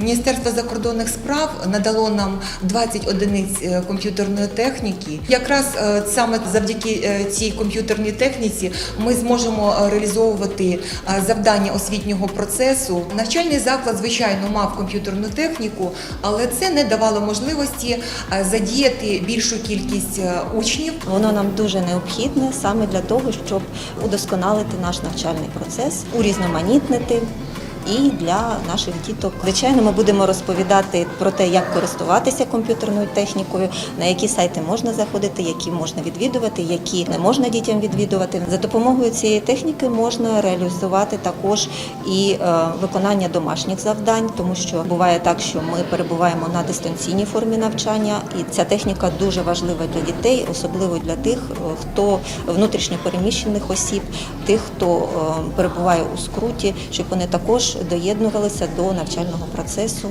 Міністерство закордонних справ надало нам 20 одиниць е, комп'ютерної техніки. Якраз е, саме завдяки е, цій комп'ютерній техніці ми зможемо реалізовувати завдання освітнього процесу. Навчальний заклад, звичайно, мав комп'ютерну техніку, але це не давало можливості задіяти більшу кількість учнів. Воно нам дуже необхідне саме для того, щоб удосконалити наш навчальний процес, урізноманітнити. І для наших діток, звичайно, ми будемо розповідати про те, як користуватися комп'ютерною технікою, на які сайти можна заходити, які можна відвідувати, які не можна дітям відвідувати. За допомогою цієї техніки можна реалізувати також і е, виконання домашніх завдань, тому що буває так, що ми перебуваємо на дистанційній формі навчання, і ця техніка дуже важлива для дітей, особливо для тих, е, хто внутрішньо переміщених осіб, тих, хто е, перебуває у скруті, щоб вони доєднувалися до навчального процесу